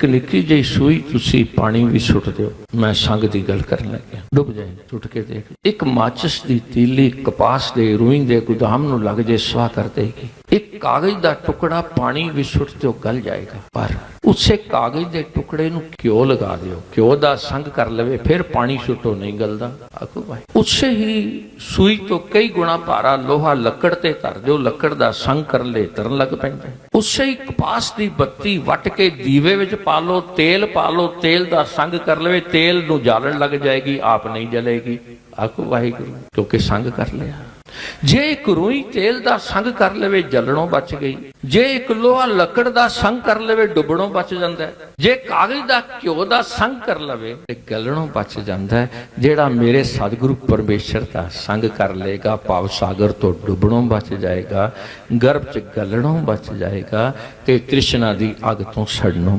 ਇੱਕ ਨਿੱਕੀ ਜਿਹੀ ਸੂਈ ਤੁਸੀਂ ਪਾਣੀ ਵੀ ਸੁੱਟ ਦਿਓ। ਮੈਂ ਸੰਗ ਦੀ ਗੱਲ ਕਰਨ ਲੱਗਿਆ। ਡੁੱਬ ਜਾਏ ਟੁੱਟ ਕੇ ਦੇਖ। ਇੱਕ ਮਾਚਿਸ ਦੀ ਤੀਲੀ ਕਪਾਸ ਦੇ ਰੂਈ ਦੇ ਗੁਦਾਮ ਨੂੰ ਲੱਗ ਜੇ ਸਵਾ ਕਰ ਦੇਗੀ। ਇੱਕ ਕਾਗਜ਼ ਦਾ ਟੁਕੜਾ ਪਾਣੀ ਵੀ ਸੁੱਟ ਦਿਓ, ਗਲ ਜਾਏਗਾ। ਪਰ ਉਸੇ ਕਾਗਜ਼ ਦੇ ਟੁਕੜੇ ਨੂੰ ਘਿਓ ਲਗਾ ਦਿਓ? ਘਿਓ ਦਾ ਸੰਗ ਕਰ ਲਵੇ? ਫਿਰ ਪਾਣੀ ਸੁੱਟੋ ਨਹੀਂ ਗਲਦਾ। ਆਖੋ ਭਾਈ। ਉਸੇ ਹੀ ਸੂਈ ਤੋਂ ਕਈ ਗੁਣਾ ਭਾਰਾ ਲੋਹਾ ਲੱਕੜ ਤੇ ਧਰ ਦਿਓ। ਲੱਕੜ ਦਾ ਸੰਗ ਕਰ ਲੈ ਤਰਨ ਲੱਗ ਪੈਂਦਾ ਉਸੇ ਹੀ ਕਪਾਸ ਦੀ ਬੱਤੀ ਵੱਟ ਕੇ ਦੀਵੇ ਵਿੱਚ ਪਾ ਲਓ। ਤੇਲ ਪਾ ਲਓ। ਤੇਲ ਦਾ ਸੰਗ ਕਰ ਲਵੇ। ਤੇਲ ਨੂੰ ਜਾਲਣ ਲੱਗ ਜਾਏਗੀ, ਆਪ ਨਹੀਂ ਜਲੇਗੀ। ਆਖੋ ਵਾਹਿਗੁਰੂ, ਕਿਉਂਕਿ ਸੰਗ ਕਰ ਲਿਆ। ਜੇ ਇੱਕ ਰੂਈ ਤੇਲ ਦਾ ਸੰਗ ਕਰ ਲਵੇ, ਜਲਣੋਂ ਬਚ ਗਈ। ਜੇ ਇੱਕ ਲੋਹਾ ਲੱਕੜ ਦਾ ਸੰਗ ਕਰ ਲਵੇ, ਡੁੱਬਣੋਂ ਬਚ ਜਾਂਦਾ ਜੇ ਕਾਗਜ਼ ਦਾ ਘਿਓ ਦਾ ਸੰਗ ਕਰ ਲਵੇ, ਤੇ ਗਲਣੋਂ ਬਚ ਜਾਂਦਾ ਜਿਹੜਾ ਮੇਰੇ ਸਤਿਗੁਰੂ ਪਰਮੇਸ਼ਰ ਦਾ ਸੰਗ ਕਰ ਲੇਗਾ ਭਾਵ ਸਾਗਰ ਤੋਂ ਡੁੱਬਣੋਂ ਬਚ ਜਾਏਗਾ, ਗਰਭ ਚ ਗਲਣੋਂ ਬਚ ਜਾਏਗਾ, ਤੇ ਤ੍ਰਿਸ਼ਨਾ ਦੀ ਅੱਗ ਤੋਂ ਸੜਨੋਂ ਬਚ